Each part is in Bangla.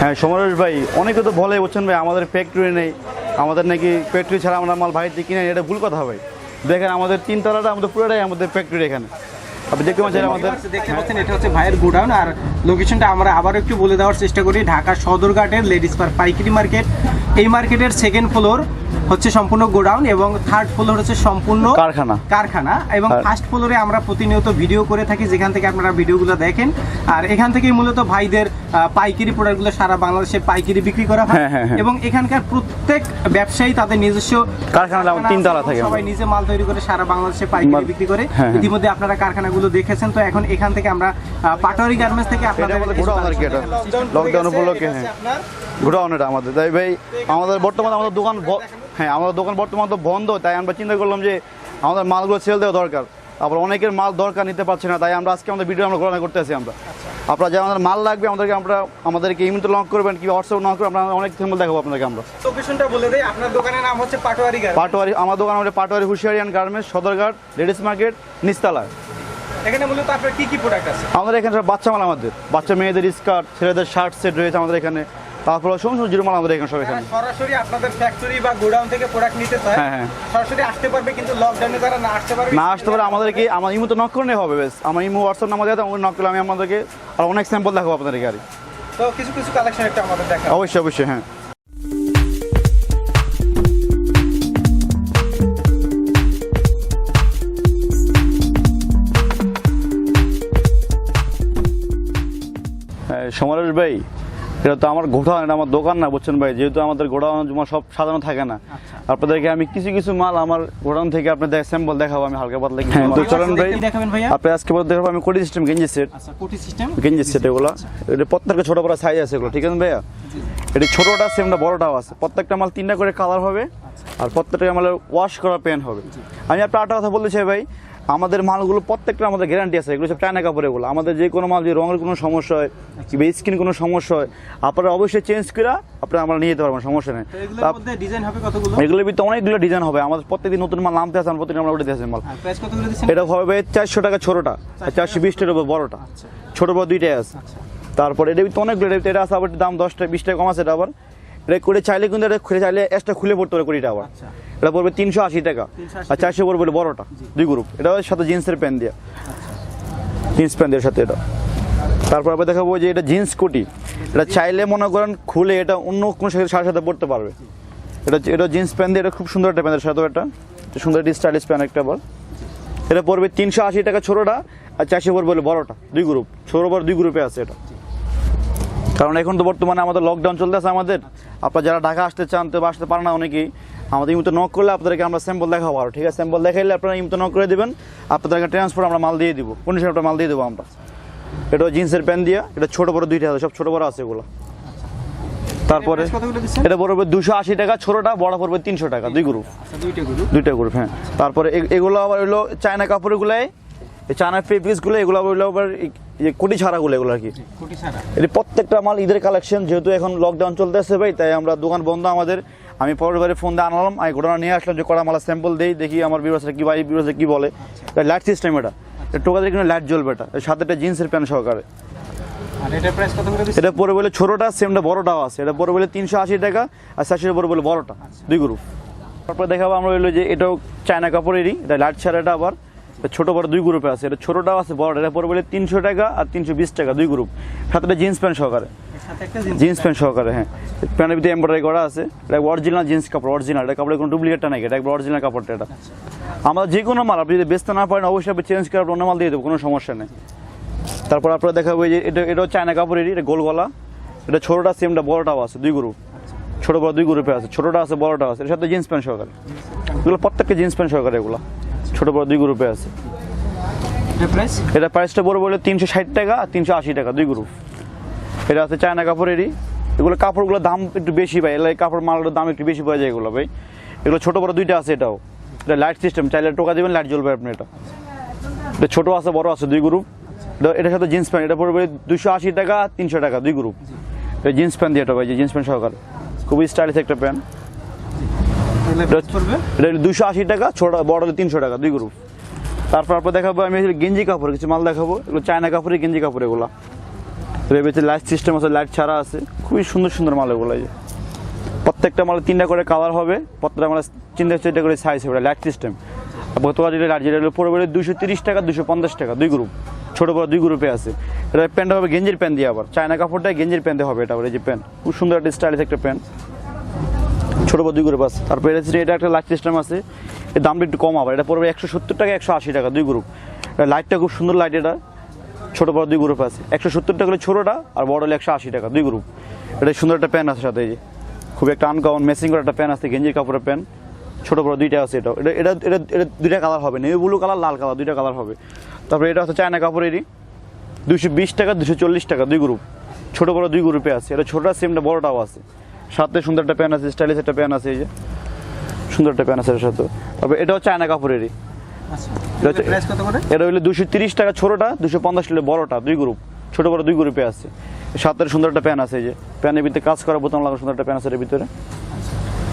হ্যাঁ সমরেশ ভাই অনেকে তো বলে বলছেন ভাই আমাদের ফ্যাক্টরি নেই আমাদের নাকি ফ্যাক্টরি ছাড়া আমরা মাল বাইরে কিনে এটা ভুল কথা ভাই। দেখেন আমাদের তিনতলাটা আমাদের পুরোটাই আমাদের ফ্যাক্টরি এখানে। আপনি দেখতে পাচ্ছেন আমাদের দেখতে পাচ্ছেন এটা হচ্ছে ভাইয়ের গোডাউন আর লোকেশনটা আমরা আবার একটু বলে দেওয়ার চেষ্টা করি ঢাকা সদরঘাটের লেডিস পার্ক পাইকারি মার্কেট এই মার্কেটের সেকেন্ড ফ্লোর হচ্ছে সম্পূর্ণ গোডাউন এবং থার্ড ফ্লোর হচ্ছে সম্পূর্ণ কারখানা। কারখানা এবং ফার্স্ট ফ্লোরে আমরা প্রতিনিয়ত ভিডিও করে থাকি যেখান থেকে আপনারা ভিডিওগুলো দেখেন। আর এখান থেকেই মূলত ভাইদের পাইকারি প্রোডাক্টগুলো সারা বাংলাদেশে পাইকারি বিক্রি করা হয়। হ্যাঁ, হ্যাঁ, হ্যাঁ। এবং এখানকার প্রত্যেক ব্যবসায়ী তাদের নিজস্ব কারখানা তিনতলা থাকে। সবাই নিজে মাল তৈরি করে সারা বাংলাদেশে পাইকারি বিক্রি করে। ইতিমধ্যে আপনারা কারখানাগুলো দেখেছেন। তো এখন এখান থেকে আমরা পাটোয়ারি গার্মেন্টস থেকে আপনাদের লকডাউন উপলক্ষে, হ্যাঁ। গোডাউন এটা আমাদের। তাই ভাই আমাদের বর্তমানে আমাদের দোকান হ্যাঁ আমাদের দোকান বর্তমানে তো বন্ধ তাই আমরা চিন্তা করলাম যে আমাদের মালগুলো সেল দেওয়া দরকার। আবার অনেকের মাল দরকার নিতে পারছে না তাই আমরা আজকে আমাদের ভিডিও আমরা ঘোরানো করতেছি আমরা। আপনারা যে আমাদের মাল লাগবে আমাদেরকে আমরা আমাদেরকে ইমেল লক করবেন কি হোয়াটসঅ্যাপ লক করবেন আমরা অনেক সিম্বল দেখাবো আপনাকে আমরা। লোকেশনটা বলে দেই আপনার দোকানের নাম হচ্ছে পাটোয়ারি পাটোয়ারি আমার দোকান আমাদের পাটোয়ারি হুশিয়ারিয়ান গার্মেন্টস সদরঘাট লেডিস মার্কেট নিস্তালা। এখানে মূলত আপনার কি কি প্রোডাক্ট আছে? আমাদের এখানে বাচ্চা মাল আমাদের। বাচ্চা মেয়েদের স্কার্ট ছেলেদের শার্ট সেট রয়েছে আমাদের এখানে। তারপরে সমস্ত জিরো মাল আমাদের এখানে সব এখানে। সরাসরি আপনাদের ফ্যাক্টরি বা গোডাউন থেকে প্রোডাক্ট নিতে চায়। হ্যাঁ, হ্যাঁ। সরাসরি আসতে পারবে কিন্তু লকডাউনে যারা না আসতে পারবে না আসতে পারে আমাদেরকে আমার ইমো তো নক করলে হবে বেশ। আমার ইমো হোয়াটসঅ্যাপ নাম্বার দেওয়া নক করলে আমি আমাদেরকে আর অনেক স্যাম্পল দেখাবো আপনাদেরকে আর। তো কিছু কিছু কালেকশন একটা আমাদের দেখা অবশ্যই অবশ্যই হ্যাঁ। হ্যাঁ, সমরেশ ভাই এটা তো আমার গোডাউন এটা আমার দোকান না বুঝছেন ভাই? যেহেতু আমাদের গোডাউন জমা সব সাজানো থাকে না। আপনাদেরকে আমি কিছু কিছু মাল আমার গোডাউন থেকে আপনাদের স্যাম্পল দেখাবো আমি হালকা পাতলা হ্যাঁ তো চলেন ভাই। দেখাবেন ভাইয়া। আপনি আজকে বলতে দেখাবো আমি কোটি সিস্টেম গেঞ্জি সেট আচ্ছা কোটি সিস্টেম গেঞ্জি সেট এগুলো। এটা প্রত্যেকটা ছোট বড় সাইজ আছে এগুলো ঠিক আছে ভাইয়া? এটা ছোটটা সেমটা বড়টাও আছে। প্রত্যেকটা মাল তিনটা করে কালার হবে আর প্রত্যেকটা মালের ওয়াশ করা পেন হবে। আমি আপনার একটা কথা বলতে চাই ভাই। আমাদের মালগুলো প্রত্যেকটা আমাদের গ্যারান্টি আছে। এগুলো সব চায়না কাপড় এগুলো। আমাদের যে কোনো মাল যে রঙের কোনো সমস্যা হয় কিংবা স্কিন কোনো সমস্যা হয় আপনারা অবশ্যই চেঞ্জ করে আপনারা আমরা নিয়ে যেতে পারবেন সমস্যা নেই। এগুলোর ভিতরে অনেকগুলো ডিজাইন হবে। আমাদের প্রত্যেকদিন নতুন মাল নামতে আসেন প্রতিদিন আমরা উঠে মাল। এটা হবে চারশো টাকা ছোটটা। আর চারশো বিশ টাকা বড়টা। ছোট বড় দুইটাই আছে। তারপর এটা তো অনেকগুলো এটা এটা আছে আবার দাম দশ টাকা বিশ টাকা কম আছে এটা আবার। এটা করে চাইলে কিন্তু এটা খুলে চাইলে এক্সট্রা খুলে পড়তে পারে কুড়িটা আবার। আচ্ছা। এটা পড়বে তিনশো আশি টাকা। আর চারশো পড়বে বড়টা দুই গ্রুপ এটা সাথে জিন্সের প্যান্ট দিয়া। জিন্স প্যান্টের সাথে এটা। তারপর আবার দেখাবো যে এটা জিন্স কোটি। এটা চাইলে মনে করেন খুলে এটা অন্য কোনো সাথে সাথে সাথে পড়তে পারবে। এটা এটা জিন্স প্যান্ট দিয়ে এটা খুব সুন্দর একটা প্যান্টের সাথে এটা। সুন্দর একটা স্টাইলিশ প্যান্ট একটা আবার। এটা পড়বে তিনশো আশি টাকা ছোটোটা আর চারশো পড়বে বড়টা দুই গ্রুপ ছোটো বড় দুই গ্রুপে আছে এটা। কারণ এখন তো বর্তমানে আমাদের লকডাউন চলতেছে আমাদের। আপনারা যারা ঢাকা আসতে চান তো আসতে পারে না অনেকেই। আমাদের ইমতো নক করলে আপনাদেরকে আমরা স্যাম্পল দেখাবো আর ঠিক আছে? স্যাম্পল দেখাইলে আপনারা ইমতো নক করে দেবেন। আপনাদেরকে ট্রান্সফার আমরা মাল দিয়ে দিব। কন্ডিশন একটা মাল দিয়ে দেবো আমরা? এটা জিন্সের প্যান্ট দিয়া এটা ছোট বড় দুইটা সব ছোট বড় আছে এগুলো। তারপরে এটা পড়বে দুশো আশি টাকা ছোটটা বড় পড়বে তিনশো টাকা দুই গ্রুপ আচ্ছা দুইটা গ্রুপ হ্যাঁ। তারপরে এগুলো আবার হলো চায়না কাপড়গুলাই চায়না ফেব্রিক্সগুলো এগুলো হলো আবার এই যে কোটি ছাড়াগুলো এগুলো আর কি। কোটি এটি প্রত্যেকটা মাল ঈদের কালেকশন যেহেতু এখন লকডাউন চলতেছে ভাই তাই আমরা দোকান বন্ধ আমাদের। আমি পরের ফোন দিয়ে আনালাম আমি ঘটনা নিয়ে আসলাম যে কড়া মালা স্যাম্পল দেই দেখি আমার বিরোধে কি ভাই বিরোধে কি বলে। লাইট সিস্টেম এটা। এটা টোকা কিন্তু লাইট জ্বলবে এটা। সাথে একটা জিন্সের প্যান্ট সহকারে। আর এটা পরে বলে ছোটোটা সেমটা বড়টাও আছে। এটা পরে বলে তিনশো আশি টাকা আর চারশো পরে বলে বড়টা দুই গ্রুপ তারপরে দেখাবো আমরা হইল যে এটাও চায়না কাপড়েরই এটা লাইট ছাড়াটা আবার। ছোট বড় দুই গ্রুপে আছে। এটা ছোটটাও আছে বড় এটা পরে বলে তিনশো টাকা আর তিনশো বিশ টাকা দুই গ্রুপ সাথে জিন্স প্যান্ট সহকারে। জিন্স প্যান্ট সহকারে হ্যাঁ। প্যান্টের ভিতরে এমব্রয়ডারি করা আছে। এটা অরিজিনাল জিন্স কাপড় অরিজিনাল এটা কাপড়ের কোনো ডুপ্লিকেটটা নাই এটা একবার অরিজিনাল কাপড়টা এটা। আমরা যে কোনো মাল আপনি যদি বেচতে না পারেন অবশ্যই আপনি চেঞ্জ করে অন্য মাল দিয়ে দেবো কোনো সমস্যা নেই। তারপর আপনারা দেখাবো যে এটা এটাও চায়না কাপড়েরই এটা গোল গলা। এটা ছোটোটা সেমটা বড়টাও আছে দুই গ্রুপ ছোটো বড় দুই গ্রুপে আছে ছোটোটা আছে বড়টা আছে। এর সাথে জিন্স প্যান্ট সহকারে। এগুলো প্রত্যেককে জিন্স প্যান্ট সহকারে এগুলো। ছোটো বড় দুই গ্রুপে আছে। এটা প্রাইস এটা প্রাইসটা বড় বলে তিনশো ষাট টাকা আর তিনশো আশি টাকা দুই গ্রুপ। এটা আছে চায়না কাপড়েরই। এগুলো কাপড়গুলোর দাম একটু বেশি ভাই এগুলো কাপড় মালগুলোর দাম একটু বেশি পাওয়া যায় এগুলো ভাই। এগুলো ছোটো বড় দুইটা আছে এটাও। এটা লাইট সিস্টেম চাইলে টোকা দেবেন লাইট জ্বলবে আপনি এটা। এটা ছোটো আছে বড় আছে দুই গ্রুপ। এটা এটার সাথে জিন্স প্যান্ট এটা পড়বে দুশো আশি টাকা তিনশো টাকা দুই গ্রুপ। এটা জিন্স প্যান্ট দিয়ে এটা ভাই জিন্স প্যান্ট সহকারে। খুবই স্টাইলিশ একটা প্যান্ট এটা দুশো আশি টাকা ছোট বড় হলে তিনশো টাকা দুই গ্রুপ তারপর আপনার দেখাবো আমি গেঞ্জি কাপড় কিছু মাল দেখাবো। এগুলো চায়না কাপড়ের গেঞ্জি কাপড় এগুলো। ভিতরে লাইট সিস্টেম আছে লাইট ছাড়া আছে। খুবই সুন্দর সুন্দর মাল এগুলো এই যে। প্রত্যেকটা মালে তিনটা করে কালার হবে প্রত্যেকটা মালে তিনটা চারটা করে সাইজ হবে লাইট সিস্টেম গতকাল যেটা লাইট যেটা হলো পড়বে দুশো তিরিশ টাকা দুশো পঞ্চাশ টাকা দুই গ্রুপ ছোট বড় দুই গ্রুপে আছে। এটা প্যান্ট হবে গেঞ্জির প্যান্ট দিয়ে আবার। চায়না কাপড়টা গেঞ্জির প্যান্টে হবে এটা আবার এই যে প্যান্ট খুব সুন্দর একটা স্টাইলিশ একটা প্যান্ট ছোট বড় দুই গ্রুপ আছে। তারপরে এটা একটা লাইট সিস্টেম আছে। এর দামটা একটু কম আবার এটা পড়বে একশো সত্তর টাকা, একশো আশি টাকা, দুই গ্রুপ। লাইটটা খুব সুন্দর লাইট এটা। ছোট বড় দুই গ্রুপ আছে। একশো সত্তর টাকা হলে ছোটোটা আর বড় হলে একশো আশি টাকা, দুই গ্রুপ। এটা সুন্দর একটা প্যান আছে সাথে এই যে। খুব একটা আনকমন মেসিং করা একটা প্যান আছে, গেঞ্জির কাপড়ের প্যান ছোট বড় দুইটা আছে এটা এটা এটা এটা এটা দুইটা কালার হবে। নেভি ব্লু কালার লাল কালার দুইটা কালার হবে। তারপরে এটা হচ্ছে চায়না কাপড়েরই দুশো বিশ টাকা দুশো চল্লিশ টাকা, দুই গ্রুপ। ছোট বড় দুই গ্রুপে আছে। এটা ছোটোটা সেমটা বড়টাও আছে। সাথে সুন্দর একটা প্যান আছে স্টাইলিশ একটা প্যান আছে এই যে। সুন্দর একটা প্যান আছে এর সাথে। তারপরে এটাও চায়না কাপড়েরই আচ্ছা। এটা হচ্ছে- এটা হলো দুশো তিরিশ টাকা ছোটটা দুশো পঞ্চাশ হলে বড়টা দুই গ্রুপ ছোট বড় দুই গ্রুপে আছে। সাতের সুন্দর একটা প্যান আছে এই যে। প্যানের ভিতরে কাজ করা বোতাম লাগা সুন্দর একটা প্যান আছে এর ভিতরে।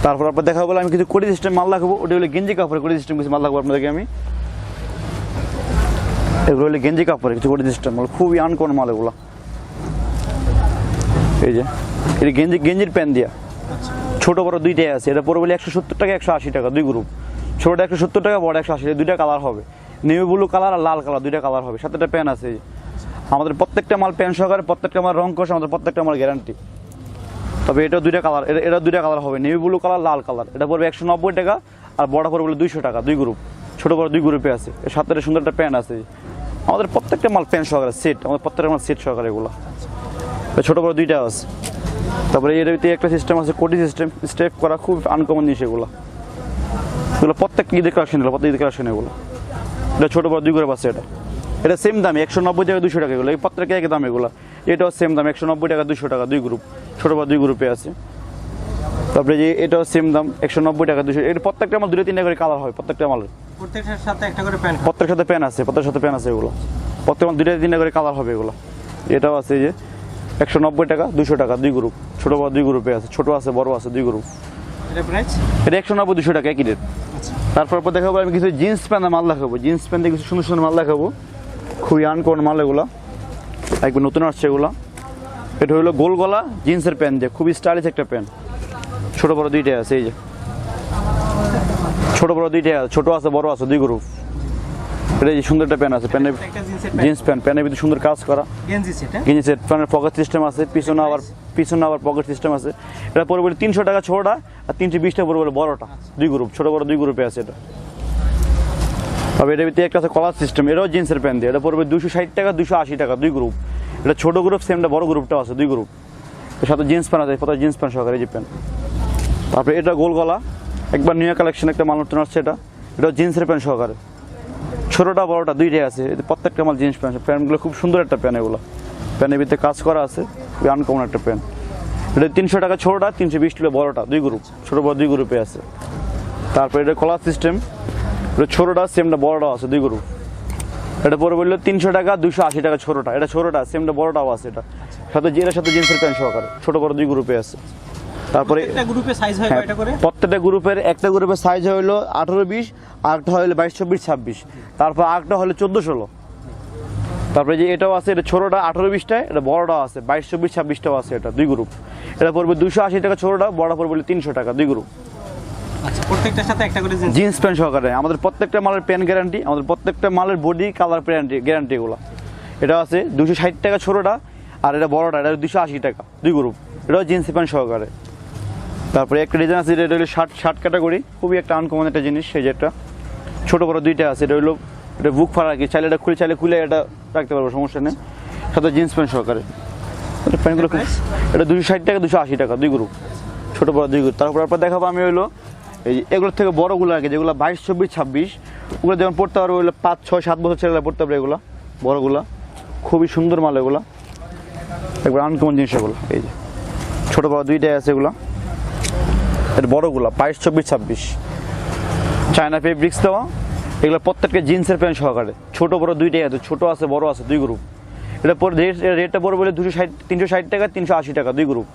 তারপর আপনার দেখা বলে আমি কিছু কোটি সিস্টেম মাল রাখব ওটা হলো গেঞ্জি কাপড় কোটি সিস্টেম কিছু মাল রাখব আপনাদেরকে আমি। এগুলো হলো গেঞ্জি কাপড় কিছু কোটি সিস্টেম মাল খুবই আনকোন মাল এগুলো। এই যে। এটা গেঞ্জি গেঞ্জির প্যান দিয়া। ছোট বড় দুইটাই আছে। এটা পড়বে একশো সত্তর টাকা একশো আশি টাকা দুই গ্রুপ ছোটটা একশো সত্তর টাকা বড় একশো আশি টাকা দুইটা কালার হবে। নেভি ব্লু কালার আর লাল কালার দুইটা কালার হবে। সাথে একটা প্যান আছে আমাদের প্রত্যেকটা মাল প্যান সহকারে প্রত্যেকটা মাল রং কষে আমাদের প্রত্যেকটা মাল গ্যারান্টি তবে এটা দুইটা কালার এটা এটা দুইটা কালার হবে। নেভি ব্লু কালার লাল কালার এটা পড়বে একশো নব্বই টাকা আর বড় পড়বে দুইশো টাকা দুই গ্রুপ ছোট বড় দুই গ্রুপে আছে। এর সাথে সুন্দর একটা প্যান আছে। আমাদের প্রত্যেকটা মাল প্যান্ট সহকারে সেট আমাদের প্রত্যেকটা মাল সেট সহকারে এগুলো। এটা ছোট বড় দুইটা আছে। তারপরে এর ভিতরে একটা সিস্টেম আছে কোটি সিস্টেম স্টেপ করা খুব আনকমন জিনিস এগুলো। এগুলো প্রত্যেক ঈদের কালেকশন এগুলো প্রত্যেক ঈদের কালেকশন এগুলো। এটা ছোট বড় দুই করে পাচ্ছে এটা। এটা সেম দাম একশো নব্বই টাকা দুশো টাকা এগুলো। এই প্রত্যেকে একই দাম এগুলো। এটাও সেম দাম একশো নব্বই টাকা দুশো টাকা দুই গ্রুপ ছোট বড় দুই গ্রুপে আছে। তারপরে যে এটাও সেম দাম একশো নব্বই টাকা দুশো এটা প্রত্যেকটা মাল দুটো তিনটা করে কালার হয় প্রত্যেকটা মালের। প্রত্যেকটার সাথে একটা করে প্যান্ট প্রত্যেকের সাথে প্যান আছে প্রত্যেকের সাথে প্যান আছে এগুলো। প্রত্যেক মাল দুইটা তিনটা করে কালার হবে এগুলো। এটাও আছে যে। একশো নব্বই টাকা দুশো টাকা দুই গ্রুপ ছোট বড় দুই গ্রুপে আছে ছোট আছে বড় আছে দুই গ্রুপ এটা একশো নব্বই দুশো টাকা একই রেট আচ্ছা। তারপর পর দেখাবো আমি কিছু জিন্স প্যান্টের মাল দেখাবো। জিন্স প্যান্টে কিছু সুন্দর সুন্দর মাল দেখাবো। খুবই আনকোন মাল এগুলো। একবার নতুন আসছে এগুলো। এটা হলো গোল গলা জিন্সের প্যান্ট দিয়ে। খুবই স্টাইলিশ একটা প্যান্ট ছোট বড় দুইটাই আছে এই যে। ছোট বড় দুইটাই আছে ছোট আছে বড় আছে দুই গ্রুপ এটা যে সুন্দর একটা প্যান্ট আছে প্যান্টের জিন্স প্যান্ট প্যান্টের ভিতরে সুন্দর কাজ করা। গেঞ্জি সেট হ্যাঁ? প্যান্টের পকেট সিস্টেম আছে পিছনে আবার পিছনে আবার পকেট সিস্টেম আছে। এটা পড়বে তিনশো টাকা ছোটটা আর তিনশো বিশ টাকা পড়বে বড়টা দুই গ্রুপ ছোট বড় দুই গ্রুপে আছে এটা। তবে এটার ভিতরে একটা আছে কলার সিস্টেম এটাও জিন্সের প্যান্ট দিয়ে। এটা পড়বে দুশো ষাট টাকা দুশো আশি টাকা দুই গ্রুপ এটা ছোট গ্রুপ সেমটা বড় গ্রুপটাও আছে দুই গ্রুপ এর সাথে জিন্স প্যান্ট আছে কোথায় জিন্স প্যান্ট সহকারে যে প্যান্ট। তারপরে এটা গোল গলা একবার নিউ কালেকশন একটা মাল নতুন আসছে এটা। এটা জিন্সের প্যান্ট সহকারে। ছোটটা বড়টা দুইটাই আছে। প্রত্যেকটা মাল জিন্স প্যান্ট প্যান্টগুলো খুব সুন্দর একটা প্যান্ট এগুলো। প্যান্টের ভিতরে কাজ করা আছে। খুবই আনকমন একটা প্যান্ট এটা তিনশো টাকা ছোটটা তিনশো বিশ টাকা বড়টা দুই গ্রুপ ছোটো বড় দুই গ্রুপে আছে। তারপরে এটা কলার সিস্টেম এটা ছোটটা সেমটা বড়টাও আছে দুই গ্রুপ এটা পরে বলল তিনশো টাকা দুশো আশি টাকা ছোটটা। এটা ছোটটা সেমটা বড়টাও আছে এটা। সাথে এটার সাথে জিন্সের প্যান্ট সহকারে। ছোটো বড় দুই গ্রুপে আছে। তারপরে হয় হ্যাঁ, প্রত্যেকটা গ্রুপের একটা গ্রুপের সাইজ হলো আঠারো বিশ আরেকটা হলো বাইশ চব্বিশ ছাব্বিশ। তারপর আরেকটা হলো চোদ্দ ষোলো। তারপরে যে এটাও আছে এটা ছোটোটা আঠারো বিশটায় এটা বড়টাও আছে বাইশ চব্বিশ ছাব্বিশটাও আছে এটা দুই গ্রুপ এটা পড়বে দুশো আশি টাকা ছোটোটা বড় পড়বে তিনশো টাকা দুই গ্রুপ আচ্ছা প্রত্যেকটার সাথে একটা করে জিন্স? প্যান্ট সহকারে। আমাদের প্রত্যেকটা মালের প্যান্ট গ্যারান্টি আমাদের প্রত্যেকটা মালের বডি কালার গ্যারান্টি গ্যারান্টি এগুলো। এটা আছে দুশো ষাট টাকা ছোটোটা আর এটা বড়টা এটা দুশো আশি টাকা দুই গ্রুপ এটাও জিন্স প্যান্ট সহকারে। তারপরে একটা ডিজাইন আছে এটা হলো শার্ট শার্ট ক্যাটাগরি খুবই একটা আনকমন একটা জিনিস সেই যে একটা। ছোটো বড় দুইটা আছে এটা হলো এটা বুক ফাড়া কি চাইলে এটা খুলে চাইলে খুলে এটা রাখতে পারব সমস্যা নেই। সাথে জিন্স প্যান্ট সহকারে। প্যান্টগুলো এটা দুশো ষাট টাকা দুশো আশি টাকা দুই গ্রুপ। ছোটো বড় দুই গ্রুপ। তারপর আপনার দেখাবো আমি হলো এই যে এগুলোর থেকে বড়গুলো আগে যেগুলো বাইশ চব্বিশ ছাব্বিশ ওগুলো যেমন পড়তে পারবে ওগুলো পাঁচ ছয় সাত বছর ছেলেরা পড়তে পারবে এগুলো বড়গুলো। খুবই সুন্দর মাল এগুলো। একবার আনকমন জিনিস এগুলো এই যে। ছোটো বড় দুইটাই আছে এগুলো। এটা বড়গুলো বাইশ চব্বিশ ছাব্বিশ। চায়না ফেব্রিক্স দেওয়া। এগুলো প্রত্যেকটা জিন্সের প্যান্ট সহকারে। ছোট, বড় দুইটাই আছে। ছোট আছে, বড় আছে, দুই গ্রুপ এটা পরে রেট রেটটা পড়বে বলে দুশো ষাট, তিনশো ষাট টাকা, তিনশো আশি টাকা, দুই গ্রুপ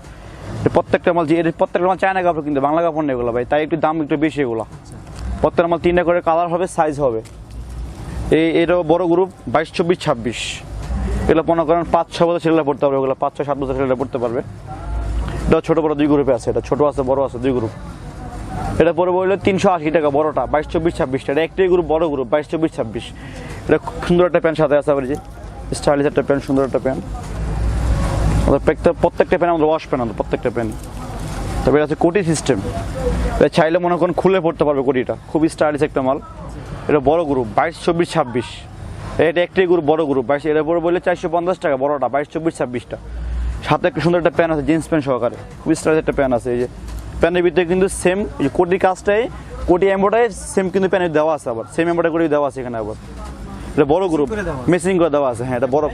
প্রত্যেকটা মাল এর প্রত্যেকটা মাল চায়না কাপড় কিন্তু বাংলা কাপড় নেই এগুলো ভাই। তাই একটু দাম একটু বেশি এগুলো। প্রত্যেকটা মাল তিনটা করে কালার হবে সাইজ হবে। এই এটাও বড় গ্রুপ বাইশ, চব্বিশ, ছাব্বিশ। এগুলো মনে করেন পাঁচ ছ বছর ছেলেরা পড়তে পারবে। ওগুলো পাঁচ, ছয়, সাত বছর ছেলেরা পড়তে পারবে। এটা ছোটো, বড় দুই গ্রুপে আছে। এটা ছোটো আছে, বড় আছে, দুই গ্রুপ এটা পরে বলল তিনশো আশি টাকা, বড়টা, বাইশ, চব্বিশ ছাব্বিশটা এটা একটাই গ্রুপ বড় গ্রুপ বাইশ, চব্বিশ, ছাব্বিশ। এটা সুন্দর একটা প্যান্ট সাথে আবার যে স্টাইলিশ একটা প্যান্ট, সুন্দর একটা প্যান্ট। প্রত্যেকটা প্যান্ট আমাদের ওয়াশ প্যান্ট, আমাদের প্রত্যেকটা প্যান্ট। তবে এটা হচ্ছে কোটি সিস্টেম এটা চাইলে মনে করেন খুলে পড়তে পারবে কোটিটা। খুবই স্টাইলিশ একটা মাল। এটা বড় গ্রুপ বাইশ, চব্বিশ, ছাব্বিশ। এটা একটাই গ্রুপ বড় গ্রুপ বাইশ এর পরে বললে চারশো পঞ্চাশ টাকা, বড়টা, বাইশ, চব্বিশ, ছাব্বিশটা। সাথে একটা সুন্দর একটা প্যান্ট আছে জিন্স প্যান্ট সহকারে। খুবই স্টাইলিশ একটা প্যান্ট আছে, এই যে। প্যান্টের ভিতরে কিন্তু সেম কোটি কাজটাই কোটি এম্বোটাই সেম কিন্তু প্যান্টের দেওয়া আছে আবার। সেম এম্বোটাই করে দেওয়া আছে এখানে আবার। এটা বড় গ্রুপ। মেসিং করে দেওয়া আছে। হ্যাঁ এটা বড়।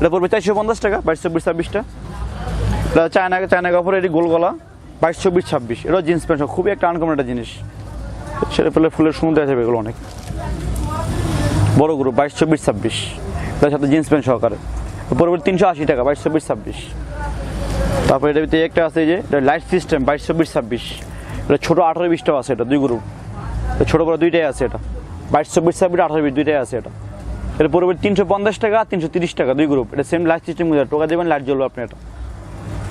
এটা পড়বে চারশো পঞ্চাশ টাকা বাইশ চব্বিশ ছাব্বিশটা। এটা চায়না চায়না কাপড় এটি গোল গলা বাইশ চব্বিশ ছাব্বিশ। এটা জিন্স প্যান্ট খুবই একটা আনকমন একটা জিনিস। সেটা পেলে ফুলের সুন্দর আছে এগুলো অনেক। বড় গ্রুপ বাইশ চব্বিশ ছাব্বিশ। তার সাথে জিন্স প্যান্ট সহকারে। পরবর্তী তিনশো আশি টাকা বাইশ চব্বিশ ছাব্বিশ। তারপরে এটা ভিতরে একটা আছে যে, এটা লাইট সিস্টেম বাইশ চব্বিশ ছাব্বিশ। এটা ছোটো আঠারো বিশটাও আছে এটা, দুই গ্রুপ ছোটো বড় দুইটাই আছে এটা। বাইশ চব্বিশ ছাব্বিশ, আঠারো বিশ দুইটাই আছে এটা। এটা পরবর্তী তিনশো পঞ্চাশ টাকা, তিনশো তিরিশ টাকা, দুই গ্রুপ এটা সেম লাইট সিস্টেম টোকা দেবেন লাইট জ্বলবে আপনি এটা।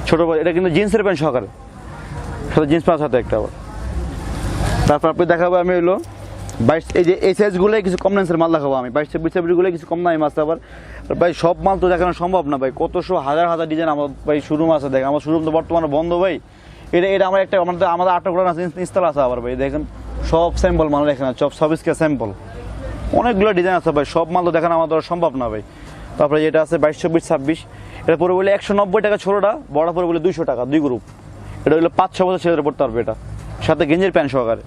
ছোটো এটা কিন্তু জিন্সের প্যান্ট সহকারে। সাথে জিন্স প্যান্ট সাথে একটা আবার। তারপর আপনি দেখাবো আমি হলো বাইশ, এই যে এই সাইজগুলো কিছু কম রেঞ্জের মাল দেখাবো আমি। বাইশ চব্বিশ ছাব্বিশগুলো কিছু কম দামি মাছ আবার ভাই, সব মাল তো দেখানো সম্ভব না ভাই। কতশো হাজার হাজার ডিজাইন আমার ভাই শোরুম আছে দেখ আমার শোরুম তো বর্তমানে বন্ধ ভাই। এটা এটা আমার একটা, আমাদের আমাদের আটটা আছে ইনস্টল আছে আবার ভাই। দেখেন, সব স্যাম্পল মাল এখানে সব সব স্কে স্যাম্পল অনেকগুলো ডিজাইন আছে ভাই, সব মাল তো দেখানো আমাদের সম্ভব না ভাই। তারপরে যেটা আছে বাইশ চব্বিশ ছাব্বিশ, এটা পরে বলে একশো নব্বই টাকা ছোটোটা বড় পরে বলে দুইশো টাকা, দুই গ্রুপ এটা হলো পাঁচ, ছ বছর ছেলেদের পড়তে পারবে এটা। সাথে গেঞ্জের প্যান্ট সহকারে।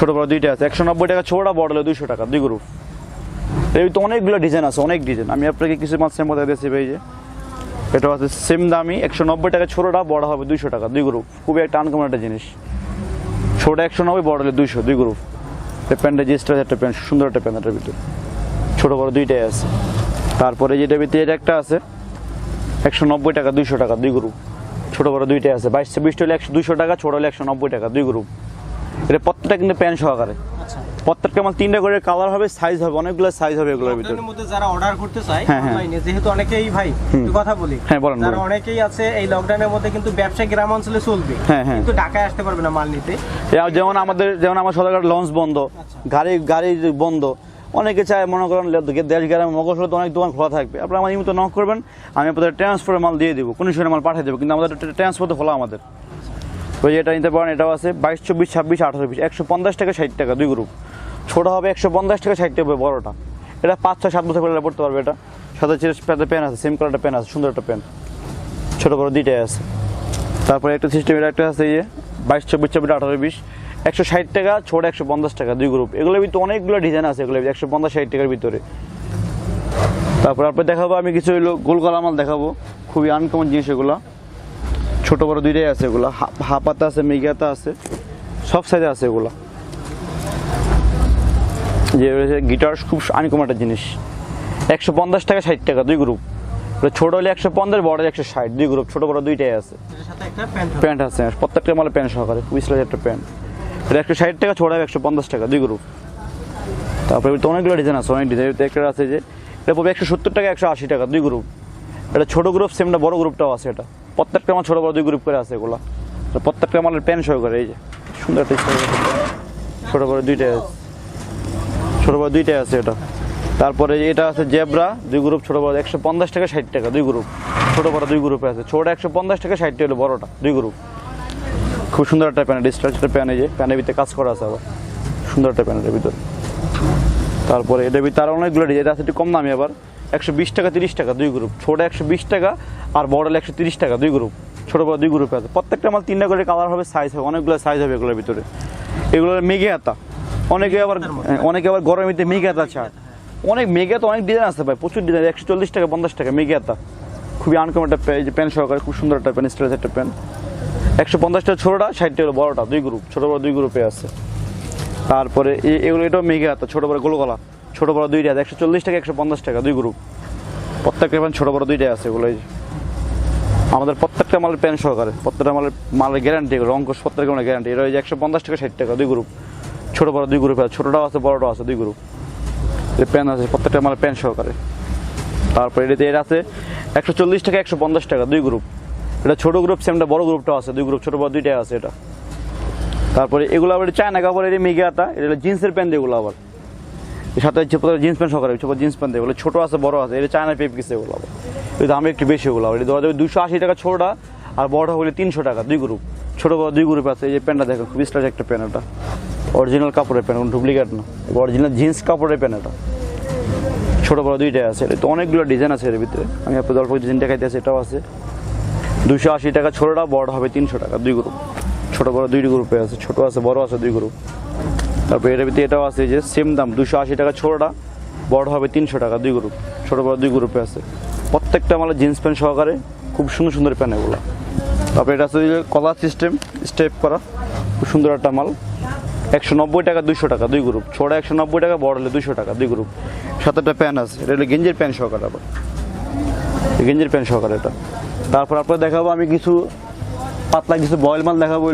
ছোট বড় দুইটা আছে। একশো নব্বই টাকা ছোটা, বড় হলে দুইশো টাকা, দুই গ্রুপ এর তো অনেকগুলো ডিজাইন আছে, অনেক ডিজাইন আমি আপনাকে কিছু মাছ সেম বলে দিয়েছি ভাই যে। এটা আছে সেম দামি, একশো নব্বই টাকা ছোটোটা বড় হবে দুইশো টাকা, দুই গ্রুপ খুবই একটা আনকমন একটা জিনিস। ছোট একশো নব্বই, বড় হলে দুইশো, দুই গ্রুপ এই প্যান্টটা জিনিসটা একটা প্যান্ট সুন্দর একটা প্যান্ট এটার ভিতরে। ছোটো, বড় দুইটাই আছে। তারপরে যেটা ভিতরে এটা একটা আছে, একশো নব্বই টাকা, দুইশো টাকা, দুই গ্রুপ ছোটো, বড় দুইটাই আছে। বাইশ চব্বিশটা হলে একশো, দুইশো টাকা, ছোটো হলে একশো নব্বই টাকা, দুই গ্রুপ এটা প্রত্যেকটা কিন্তু প্যান্ট সহকারে। আচ্ছা। প্রত্যেকটা আমার তিনটা করে কালার হবে সাইজ হবে অনেকগুলো সাইজ হবে এগুলোর ভিতরে। মধ্যে যারা অর্ডার করতে চায় হ্যাঁ, হ্যাঁ। অনলাইনে যেহেতু অনেকেই ভাই একটু কথা বলি হ্যাঁ, বলেন, যারা অনেকেই আছে এই লকডাউনের মধ্যে কিন্তু ব্যবসা গ্রাম অঞ্চলে চলবে হ্যাঁ, হ্যাঁ। কিন্তু ঢাকায় আসতে পারবে না মাল নিতে। যেমন আমাদের যেমন আমার সদরঘাট লঞ্চ বন্ধ গাড়ি গাড়ি বন্ধ অনেকে চায় মনে করেন দেশ গ্রামে মগজলে তো অনেক দোকান খোলা থাকবে। আপনারা আমার নিয়মিত নক করবেন আমি আপনাদের ট্রান্সফারের মাল দিয়ে দিব কোনো সময় মাল পাঠিয়ে দেবো কিন্তু আমাদের ট্রান্সফার তো খোলা আমাদের। ওই এটা নিতে পারেন, এটাও আছে। বাইশ, চব্বিশ, ছাব্বিশ, আঠারো, বিশ, একশো পঞ্চাশ টাকা, ষাট টাকা, দুই গ্রুপ ছোট হবে একশো পঞ্চাশ টাকা, ষাট টাকা বড়টা। এটা পাঁচ, ছয়, সাত বছর করে পড়তে পারবে এটা। সাথে সাথে প্যান আছে সেম কালারটা প্যান আছে, সুন্দর একটা প্যান ছোটো বড় দুইটাই আছে। তারপরে একটা সিস্টেম এটা একটা আছে এই যে, বাইশ, চব্বিশ চব্বিশ আঠারো, বিশ। একশো ষাট টাকা, ছোট একশো পঞ্চাশ টাকা, দুই গ্রুপ এগুলোর ভিতরে অনেকগুলো ডিজাইন আছে, এগুলো একশো পঞ্চাশ, ষাট টাকার ভিতরে। তারপর আপনার দেখাবো, আমি কিছু হইল গোলগলা মাল দেখাবো। খুবই আনকমন জিনিস এগুলো। ছোট বড় দুইটাই আছে এগুলো। হাপাতা আছে মেঘাতা আছে সব সাইজে আছে এগুলো। যে রয়েছে গিটার খুব আনকমন একটা জিনিস একশো পঞ্চাশ টাকা ষাট টাকা দুই গ্রুপ ছোট হলে একশো পঞ্চাশ বড় একশো ষাট দুই গ্রুপ ছোট বড় দুইটাই আছে। প্যান্ট আছে প্রত্যেকটা মালে প্যান্ট সহকারে কুইশ একটা প্যান্ট এটা একশো ষাট টাকা ছোড়া একশো পঞ্চাশ টাকা দুই গ্রুপ তারপরে তো অনেকগুলো ডিজাইন আছে অনেক ডিজাইন একটা আছে যে এটা পড়বে একশো সত্তর টাকা একশো আশি টাকা দুই গ্রুপ এটা ছোট গ্রুপ সেমটা বড় গ্রুপটাও আছে এটা। প্রত্যেকটা আমার ছোট বড় দুই গ্রুপ করে আছে এগুলো। প্রত্যেকটা মালের প্যান্ট সহকারে এই যে। সুন্দর আছে। ছোট বড় দুইটাই আছে। ছোট বড় দুইটাই আছে এটা। তারপরে এটা আছে জেব্রা, দুই গ্রুপ ছোট বড় একশো পঞ্চাশ টাকা ষাট টাকা, দুই গ্রুপ ছোট বড় দুই গ্রুপে আছে। ছোট একশো পঞ্চাশ টাকা ষাট টাকা হলো বড়টা, দুই গ্রুপ খুব সুন্দর একটা প্যান ডিস্ট্রাকচার একটা প্যান এই যে। প্যানের ভিতরে কাজ করা আছে আবার। সুন্দর একটা প্যানের ভিতরে। তারপরে এটার ভিতরে আরও অনেকগুলো এটা আছে, একটু কম দামি আবার। একশো বিশ টাকা তিরিশ টাকা দুই গ্রুপ ছোট একশো বিশ টাকা আর বড় হলে একশো তিরিশ টাকা দুই গ্রুপ ছোটো বড় দুই গ্রুপে আছে। প্রত্যেকটা মাল তিনটা করে কালার হবে সাইজ হবে অনেকগুলো সাইজ হবে এগুলোর ভিতরে। এগুলো মেঘে হাতা। অনেকে আবার হ্যাঁ, অনেকে আবার গরমের ভিতরে মেঘে হাতা চায় অনেক মেঘে তো অনেক ডিজাইন আছে ভাই প্রচুর ডিজাইন একশো চল্লিশ টাকা পঞ্চাশ টাকা মেঘে হাতা। খুবই আনকম একটা প্যান্ট সহকারে খুব সুন্দর একটা প্যান্ট স্টাইল একটা প্যান্ট একশো পঞ্চাশটা ছোটোটা ষাটটা হলো বড়টা দুই গ্রুপ ছোটো বড় দুই গ্রুপে আছে। তারপরে এগুলো এটাও মেঘে হাতা ছোটো বড় গোলগলা ছোটো বড় দুইটা একশো চল্লিশ টাকা, একশো পঞ্চাশ টাকা, দুই গ্রুপ প্রত্যেকটা প্যান্ট ছোটো বড় দুইটাই আছে যে। আমাদের প্রত্যেকটা মালের প্যান্ট সহকারে, প্রত্যেকটা মালের মালের গ্যারান্টি এগুলো রঙ্কশ প্রত্যেকটা মালের গ্যারান্টি এটা ওই যে একশো পঞ্চাশ টাকা, ষাট টাকা, দুই গ্রুপ ছোটো বড় দুই গ্রুপ আছে, ছোটোটাও আছে, বড়টাও আছে, দুই গ্রুপ এই প্যান্ট আছে, প্রত্যেকটা মালের প্যান্ট সহকারে। তারপরে এটাতে এর আছে, একশো চল্লিশ টাকা, একশো পঞ্চাশ টাকা, দুই গ্রুপ এটা ছোট গ্রুপ সেমটা বড় গ্রুপটাও আছে, দুই গ্রুপ ছোট বড় দুইটাই আছে এটা। তারপরে এগুলো আবার চায়না কাপড় এটা মেগাটা এটা জিন্সের প্যান্ট এগুলো আবার। সাথে হচ্ছে জিন্স প্যান্ট সকালে ছোট জিন্স প্যান্ট এগুলো ছোট আছে, বড় আছে, এটা চায়না পেপ কিসে এগুলো আবার। দাম একটু বেশি আবার। এটা দুশো আশি টাকা ছোটটা, আর বড়টা হলে তিনশো টাকা, দুই গ্রুপ ছোট বড় দুই গ্রুপ আছে, এই যে প্যান্টটা দেখো খুবই স্টাইল একটা প্যান্ট এটা। অরিজিনাল কাপড়ের প্যান্ট, কোনো ডুপ্লিকেট না। অরিজিনাল জিন্স কাপড়ের প্যান্ট এটা। ছোট বড় দুইটাই আছে তো অনেকগুলো ডিজাইন আছে এর ভিতরে। আমি আপনাদের অল্প ডিজাইন দেখাইতে আছে এটাও আছে। দুশো আশি টাকা ছোটটা, বড় হবে তিনশো টাকা, দুই গ্রুপ ছোট বড় দুই গ্রুপে আছে, ছোট আছে, বড় আছে, দুই গ্রুপ তারপর এটার ভিতরে এটাও আছে যে সেম দাম, দুশো আশি টাকা ছোটটা, বড় হবে তিনশো টাকা দুই গ্রুপ ছোটো বড় দুই গ্রুপে আছে। প্রত্যেকটা মালের জিন্স প্যান্ট সহকারে খুব সুন্দর সুন্দর প্যান্ট এগুলো। তারপরে এটা আছে কলার সিস্টেম স্টেপ করা, খুব সুন্দর একটা মাল। একশো নব্বই টাকা দুশো টাকা দুই গ্রুপ ছোট একশো নব্বই টাকা, বড় হলে দুশো টাকা দুই গ্রুপ সাত একটা প্যান্ট আছে, এটা হলো গেঞ্জির প্যান্ট সহকারে আবার। গেঞ্জির প্যান্ট সহকারে এটা। তারপর আপনার দেখাবো আমি কিছু পাতলা কিছু বয়েল মাল দেখাবো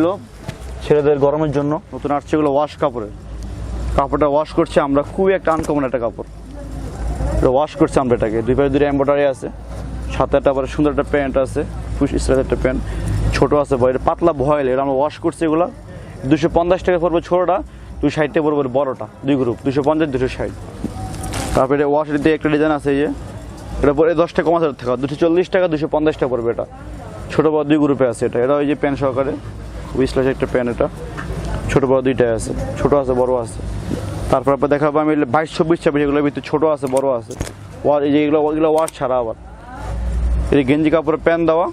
ছেলেদের গরমের জন্য। নতুন আসছে এগুলো ওয়াশ কাপড়ের। কাপড়টা ওয়াশ করছে, আমরা খুবই একটা আনকমন একটা কাপড়। এটা ওয়াশ করছে আমরা এটাকে। দুই পাশে দুটো এম্ব্রয়ডারি আছে, সাথে একটা আবার সুন্দর একটা প্যান্ট আছে ফুস স্টাইল একটা প্যান্ট ছোট আছে বয়ের পাতলা ভয়েল এটা আমরা ওয়াশ করছি এগুলো। দুশো পঞ্চাশ টাকা পড়বে ছোটোটা, দুশো ষাট টাকা পড়বে বড়টা, দুই গ্রুপ দুশো পঞ্চাশ, দুশো ষাট। তারপরে এটা ওয়াশ দিতে একটা ডিজাইন আছে, এই যে। এটা পরে দশ টাকা কম আছে টাকা দুশো চল্লিশ টাকা, দুশো পঞ্চাশ টাকা পড়বে এটা। ছোটো বড় দুই গ্রুপে আছে এটা। এটা ওই যে প্যান্ট সহকারে উইসলাস একটা প্যান্ট এটা। ছোটো বড় দুইটাই আছে, ছোট আছে, বড় আছে। তারপর আপনার দেখাবো আমি বাইশ চব্বিশ ছাব্বিশ, এগুলোর ভিতরে ছোটো আছে, বড় আছে। ওয়া এই যে এগুলো এগুলো ওয়াশ ছাড়া আবার। এই গেঞ্জি কাপড়ের প্যান্ট দেওয়া,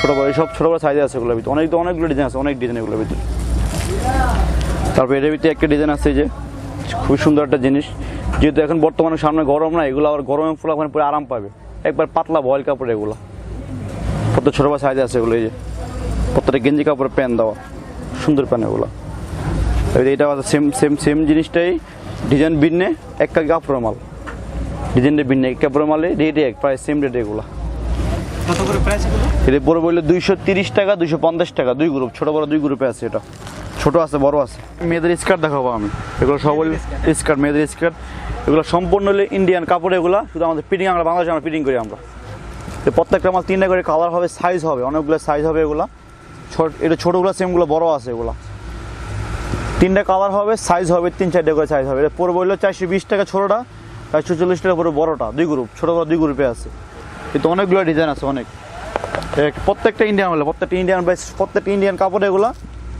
ছোটো বড় সব ছোটো বড় সাইজে আছে এগুলোর ভিতরে। অনেক, অনেকগুলো ডিজাইন আছে, অনেক ডিজাইন এগুলোর ভিতরে। তারপর এটার ভিতরে একটা ডিজাইন আছে যে খুব সুন্দর একটা জিনিস। যেহেতু এখন বর্তমানে সামনে গরম না, এগুলো আবার গরমে ফুল ওখানে পুরো আরাম পাবে। একবার পাতলা বয়েল কাপড় এগুলো। কত ছোটো বড় সাইজ আছে এগুলো, এই যে। প্রত্যেকটা গেঞ্জি কাপড়ের প্যান্ট দেওয়া। সুন্দর এই যে এটা সেম সেম সেম জিনিসটাই। ডিজাইন ভিন্নে এক কাপড়ের মাল। ডিজাইনটা ভিন্নে এক কাপড়ের মালে রেটে এক প্রায় সেম রেট এগুলো। এটা পরে বললে দুইশো তিরিশ টাকা দুইশো পঞ্চাশ টাকা দুই গ্রুপ ছোট বড় দুই গ্রুপে আছে এটা। ছোট আছে বড় আছে। মেয়েদের স্কার্ট দেখাবো আমি। এগুলো সব স্কার্ট মেয়েদের স্কার্ট এগুলো সম্পূর্ণ হলে ইন্ডিয়ান কাপড় এগুলো শুধু আমাদের ফিটিং আমরা বাংলাদেশে আমরা ফিটিং করি আমরা। প্রত্যেকটা মাল তিনটা করে কালার হবে সাইজ হবে অনেকগুলো সাইজ হবে এগুলো। এটা ছোটোগুলো সেমগুলো বড় আছে এগুলো। তিনটা কালার হবে সাইজ হবে, তিন চারটে করে সাইজ হবে। এটা বলল চারশো বিশ টাকা ছোটোটা, চারশো চল্লিশ টাকা পরে বড়োটা, দুই গ্রুপ ছোটো বড় দুই গ্রুপে আছে। কিন্তু অনেকগুলো ডিজাইন আছে, অনেক। প্রত্যেকটা ইন্ডিয়ান হলো, প্রত্যেকটা ইন্ডিয়ান বেস প্রত্যেকটা ইন্ডিয়ান কাপড় এগুলো,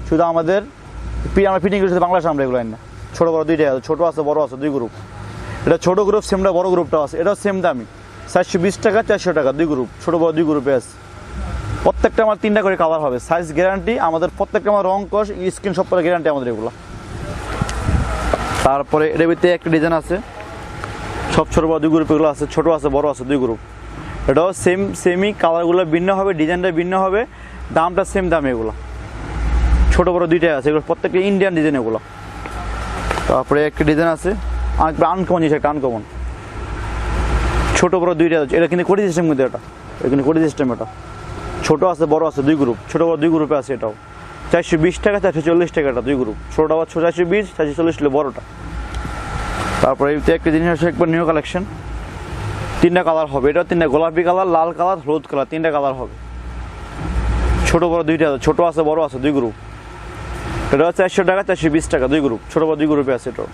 শুধু আমাদের আমরা ফিটিং করেছি বাংলাদেশ আমরা এগুলো না ছোটো বড়ো দুইটাই আছে, ছোটো আছে, বড় আছে, দুই গ্রুপ এটা ছোটো গ্রুপ সেমটা বড় গ্রুপটা আছে, এটাও সেম দামি চারশো বিশ টাকা, চারশো টাকা, দুই গ্রুপ ছোটো বড় দুই গ্রুপে আছে। প্রত্যেকটা আমার তিনটা করে কালার হবে। সাইজ গ্যারান্টি আমাদের প্রত্যেকটা আমার রং কস স্ক্রিন সব করে গ্যারান্টি আমাদের এগুলো। তারপরে এটার ভিতরে একটা ডিজাইন আছে। সব ছোটো বড় দুই গ্রুপ এগুলো আছে, ছোটো আছে, বড় আছে, দুই গ্রুপ এটাও সেম সেমই কালারগুলো ভিন্ন হবে ডিজাইনটা ভিন্ন হবে, দামটা সেম দাম এগুলো। ছোটো বড় দুইটাই আছে, এগুলো প্রত্যেকটা ইন্ডিয়ান ডিজাইন এগুলো। তারপরে একটা ডিজাইন আছে আর আনকমন জিনিস, একটা আনকমন ছোটো বড় আছে, এটা কিন্তু কোটি সিস্টেম মধ্যে এটা। এটা কিন্তু কোটি সিস্টেম এটা। ছোট আছে, বড় আছে, দুই গ্রুপ ছোট বড় দুই গ্রুপে আছে এটাও। চারশো বিশ টাকা, চারশো চল্লিশ টাকা এটা দুই গ্রুপ ছোটটা আবার চারশো বিশ, চারশো চল্লিশ হলে বড়টা। তারপরে একটা জিনিস আছে একবার নিউ কালেকশন তিনটা কালার হবে। এটা তিনটা, গোলাপি কালার লাল কালার হলুদ কালার তিনটা কালার হবে। ছোট বড় দুইটা আছে। ছোট আছে, বড় আছে, দুই গ্রুপ এটা চারশো টাকা, চারশো বিশ টাকা, দুই গ্রুপ ছোট বড় দুই গ্রুপে আছে এটাও।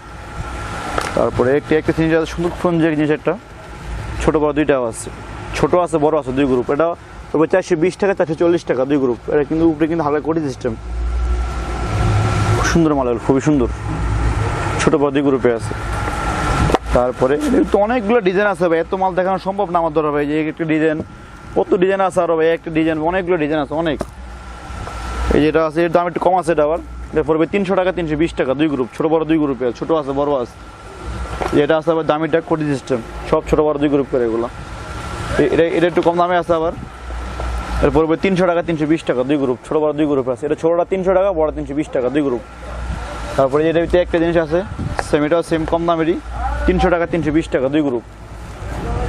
তারপরে একটি, একটা জিনিস আছে, সুন্দর ফোন যে জিনিস একটা। ছোট বড় দুইটাও আছে। ছোট আছে, বড় আছে, দুই গ্রুপ এটা তবে চারশো বিশ টাকা চারশো চল্লিশ টাকা দুই গ্রুপ এটা কিন্তু উপরে কিন্তু হালকা কোটি সিস্টেম সুন্দর মাল এগুলো, খুবই সুন্দর। ছোটো বড় দুই গ্রুপে আছে। তারপরে তো অনেকগুলো ডিজাইন আছে ভাই এত মাল দেখানো সম্ভব না আমার ধরো ভাই যে একটা ডিজাইন কত ডিজাইন আছে আরও ভাই একটা ডিজাইন অনেকগুলো ডিজাইন আছে অনেক। এই যেটা আছে এর দাম একটু কম আছে এটা আবার। পড়বে তিনশো টাকা তিনশো বিশ টাকা দুই গ্রুপ ছোটো বড় দুই গ্রুপে ছোট আছে বড় আছে। যেটা আছে আবার দামিটা কোটি সিস্টেম সব ছোটো বড় দুই গ্রুপ করে এগুলো এটা এটা একটু কম দামে আছে আবার। এর পড়বে তিনশো টাকা, তিনশো বিশ টাকা, দুই গ্রুপ ছোট বড় দুই গ্রুপ আছে। এটা ছোটটা তিনশো টাকা, বড় তিনশো বিশ টাকা, দুই গ্রুপ তারপরে এটার ভিতরে একটা জিনিস আছে সেম এটাও সেম কম দামেরই। তিনশো টাকা, তিনশো বিশ টাকা, দুই গ্রুপ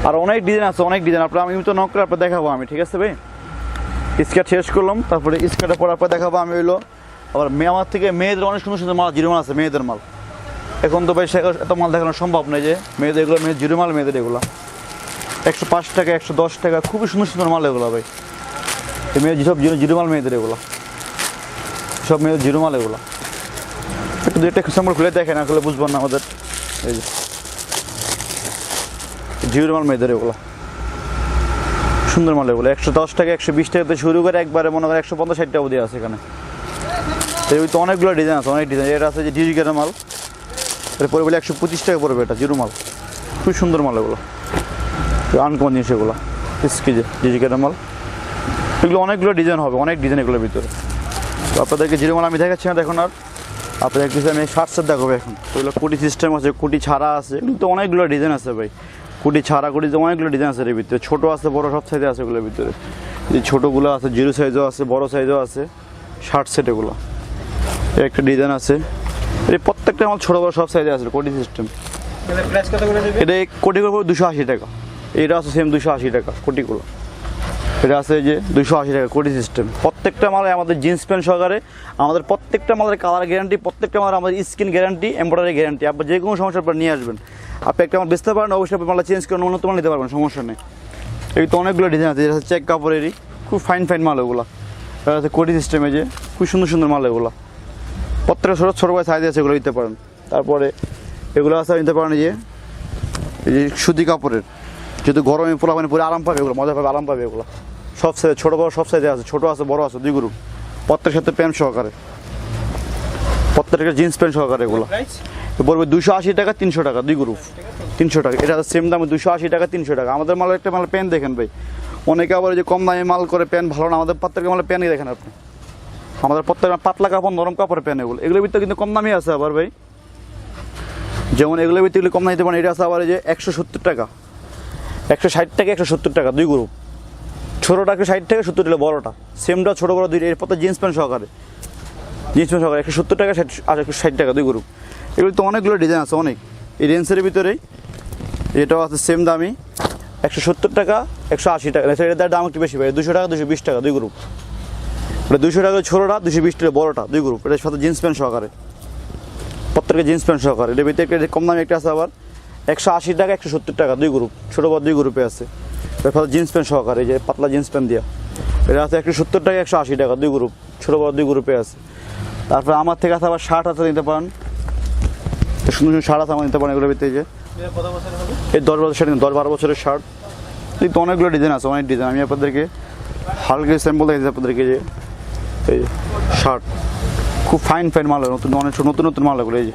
আর অনেক ডিজাইন আছে, অনেক ডিজাইন আপনার আমি তো নক করে আপনার দেখাবো আমি, ঠিক আছে ভাই? স্কার্ট শেষ করলাম, তারপরে স্কার্টের পর আপনার দেখাবো আমি হইল, আবার মেয়ে আমার থেকে মেয়েদের অনেক সুন্দর সুন্দর মাল, জিরো মাল আছে, মেয়েদের মাল। এখন তো ভাই এত মাল দেখানো সম্ভব নয় যে, মেয়েদের এগুলো মেয়েদের জিরো মাল, মেয়েদের এগুলো। একশো পাঁচ টাকা, একশো দশ টাকা, খুবই সুন্দর সুন্দর মাল এগুলো ভাই। এই মেয়ে সব জিরো মাল মেয়েদের এগুলো। সব মেয়েদের জিরো মাল এগুলো একটু দুইটা স্যাম্পল খুলে দেখে না, খুলে বুঝব না আমাদের এই যে। জিরো মাল মেয়েদের এগুলো। সুন্দর মাল এগুলো। একশো দশ টাকা একশো বিশ টাকা থেকে শুরু করে একবারে মনে করেন একশো পঞ্চাশ ষাট টাকা অবধি আছে এখানে। এই তো অনেকগুলো ডিজাইন আছে, অনেক ডিজাইন এটা আছে যে ডিজিটাল মাল। এটা বলে একশো পঁচিশ টাকা পড়বে এটা জিরো মাল খুব সুন্দর মাল এগুলো। আনকমন জিনিস এগুলো। কেজি ডিজিটাল মাল। এগুলো অনেকগুলো ডিজাইন হবে অনেক ডিজাইন এগুলোর ভিতরে। তো আপনাদেরকে যেরকম আমি দেখাচ্ছি না দেখুন আর। আপনাদের কিছু আমি শার্ট সেট দেখাবো এখন। তো এগুলো কুটি সিস্টেম আছে কুটি ছাড়া আছে এগুলো তো অনেকগুলো ডিজাইন আছে ভাই। কুটি ছাড়া কুটিতে অনেকগুলো ডিজাইন আছে এর ভিতরে। ছোটো আছে বড় সব সাইজে আছে এগুলোর ভিতরে। এই ছোটোগুলো আছে জিরো সাইজও আছে বড় সাইজও আছে শার্ট সেট এগুলো। একটা ডিজাইন আছে। এই প্রত্যেকটা আমার ছোটো বড় সব সাইজে আছে কোটি সিস্টেম এটা কোটি করে দুশো আশি টাকা। এটা আছে সেম দুশো আশি টাকা কোটিগুলো। এটা আছে যে দুশো আশি টাকা কোটি সিস্টেম প্রত্যেকটা মালে আমাদের জিন্স প্যান্ট সহকারে, আমাদের প্রত্যেকটা মালের কালার গ্যারান্টি প্রত্যেকটা মালের আমাদের স্কিন গ্যারান্টি এমব্রয়ডারি গ্যারান্টি আপনি যে কোনো সমস্যা আপনার নিয়ে আসবেন। আপনি একটা মাল বেচতে পারেন, অবশ্যই আপনি মালটা চেঞ্জ করে উন্নত মাল নিতে পারবেন, সমস্যা নেই। এই তো অনেকগুলো ডিজাইন আছে যেটা হচ্ছে চেক কাপড়েরই। খুব ফাইন ফাইন মাল ওগুলো এটা হচ্ছে কোটি সিস্টেমে যে, খুব সুন্দর সুন্দর মাল এগুলো। প্রত্যেকটা ছোটো ছোটো করে সাইজ আছে, এগুলো নিতে পারেন। তারপরে এগুলো আছে, নিতে পারেন যে, এই যে সুতি কাপড়ের। যেহেতু গরমে পোলা মানে পুরো আরাম পাবে এগুলো, মজা পাবে, আরাম পাবে এগুলো। সব সাইজে ছোটো বড় সব সাইজে আছে ছোটো আছে বড় আছে দুই গ্রুপ প্রত্যেকের সাথে প্যান্ট সহকারে। প্রত্যেকের জিন্স প্যান্ট সহকারে এগুলো। পড়বে দুশো আশি টাকা তিনশো টাকা দুই গ্রুপ তিনশো টাকা। এটা সেম দামে দুশো আশি টাকা তিনশো টাকা। আমাদের মালের একটা মাল প্যান্ট দেখেন ভাই। অনেকে আবার যে কম দামে মাল করে প্যান্ট ভালো না আমাদের প্রত্যেকের মালের প্যান্টই দেখেন আপনি। আমাদের প্রত্যেকটা পাতলা কাপড় নরম কাপড়ের প্যান্ট এগুলো। এগুলোর ভিতরে কিন্তু কম দামই আছে আবার ভাই। যেমন এগুলোর ভিতরে কম দামে দিতে পারেন এটা আছে আবার যে একশো সত্তর টাকা। একশো ষাট টাকা একশো সত্তর টাকা দুই গ্রুপ ছোটোটাকে ষাট টাকা সত্তর টাকা বড়োটা। সেমটা ছোটো বড়ো দুই এর প্রত্যেক জিন্স প্যান্ট সহকারে। জিন্স প্যান্ট সহকারে, একশো সত্তর টাকা, ষাট আর একশো ষাট টাকা দুই গ্রুপ এগুলো তো অনেকগুলো ডিজাইন আছে, অনেক। এই রেঞ্জের ভিতরেই, এটাও আছে সেম দামি একশো সত্তর টাকা, একশো আশি টাকা। এটার দাম একটু বেশি ভাই, দুশো টাকা, দুশো বিশ টাকা, দুই গ্রুপ এটা দুশো টাকা ছোটোটা, দুশো বিশ টাকা বড়োটা, দুই গ্রুপ এটার সাথে জিন্স প্যান্ট সহকারে। প্রত্যেকের জিন্স প্যান্ট সহকারে। এটার ভিতরে একটা কম দামি একটা আছে আবার। একশো আশি টাকা, একশো সত্তর টাকা, দুই গ্রুপ ছোটো বড় দুই গ্রুপে আছে। এটার জিন্স প্যান্ট সহকারে, এই যে পাতলা জিন্স প্যান্ট দিয়া। এটা আছে একশো সত্তর টাকা, একশো আশি টাকা, দুই গ্রুপ ছোটো বড় দুই গ্রুপে আছে। তারপরে আমার থেকে আছে আবার শার্ট আছে নিতে পারেন। সুন্দর সুন্দর শার্ট আছে আমার নিতে পারেন এগুলো ভিতরে যে। এই দশ বছর শার্ট, দশ বারো বছরের শার্ট। এই তো অনেকগুলো ডিজাইন আছে, অনেক ডিজাইন আমি আপনাদেরকে হালকা স্যাম্পল দেখেছি আপনাদেরকে যে, এই শার্ট। খুব ফাইন ফাইন মাল নতুন, অনেক নতুন নতুন মাল এগুলো, এই যে।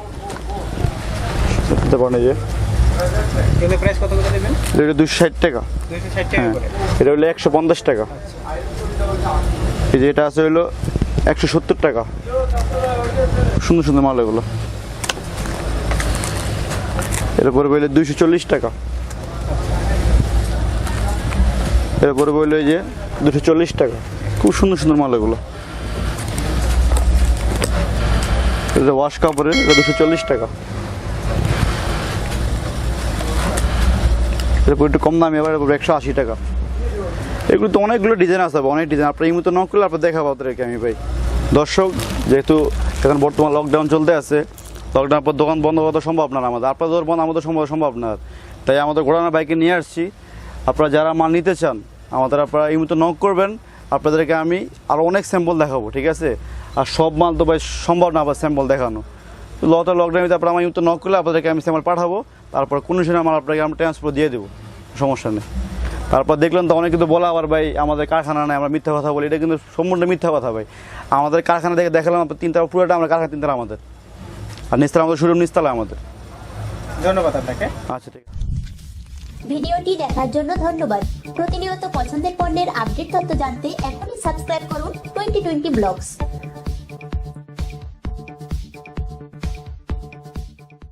দেখতে পারেন, এই যে। এগুলো প্রাইস কত করে দেবেন? এটা দুশো ষাট টাকা। দুইশো ষাট টাকা হ্যাঁ। করে। এটা হলো একশো পঞ্চাশ টাকা। এই যে এটা আছে হলো একশো সত্তর টাকা। সুন্দর সুন্দর মাল এগুলো। এটা পড়বে হলো দুইশো চল্লিশ টাকা। এটা পড়বে হলো এই যে দুশো চল্লিশ টাকা। খুব সুন্দর সুন্দর মাল এগুলো। এটা ওয়াশ কাপড়ের এটা দুশো চল্লিশ টাকা। একটু কম দামি আবার একশো আশি টাকা। এগুলো তো অনেকগুলো ডিজাইন আছে অনেক ডিজাইন আপনার এই মতো ন করলে আপনার দেখাবো আপনাদেরকে আমি ভাই। দর্শক, যেহেতু এখন বর্তমান লকডাউন চলতে আছে লকডাউন পর দোকান বন্ধ করা তো সম্ভব না আমাদের। আপনাদের বন্ধ, আমাদের সম্ভব সম্ভব না তাই আমাদের ঘোরানো বাইকে নিয়ে আসছি। আপনারা যারা মাল নিতে চান, আমাদের আপনারা এই মতো নক করবেন। আপনাদেরকে আমি আরও অনেক স্যাম্পল দেখাবো, ঠিক আছে? আর সব মাল তো ভাই সম্ভব না আবার স্যাম্পল দেখানো। লতা লকডাউনে আপনারা আমার এই মতো নক করলে আপনাদেরকে আমি স্যাম্পল পাঠাবো। তারপর কোনো সময় মাল আপনাকে আমরা ট্রান্সফার দিয়ে দেবো সমস্যা নেই। তারপর দেখলাম তো অনেক কিন্তু বলা আবার ভাই আমাদের কারখানা নেই আমরা মিথ্যা কথা বলি এটা কিন্তু সম্পূর্ণ মিথ্যা কথা ভাই। আমাদের কারখানা থেকে দেখালাম আপনার তিনতলা পুরোটা আমরা কারখানা তিনতলা আমাদের। আর নিচতলা আমাদের শুরু নিচতলা আমাদের। ধন্যবাদ আপনাকে। আচ্ছা ঠিক আছে। ভিডিওটি দেখার জন্য ধন্যবাদ। প্রতিনিয়ত পছন্দের পণ্যের আপডেট তথ্য জানতে এখনই সাবস্ক্রাইব করুন টোয়েন্টি টোয়েন্টি ব্লগস।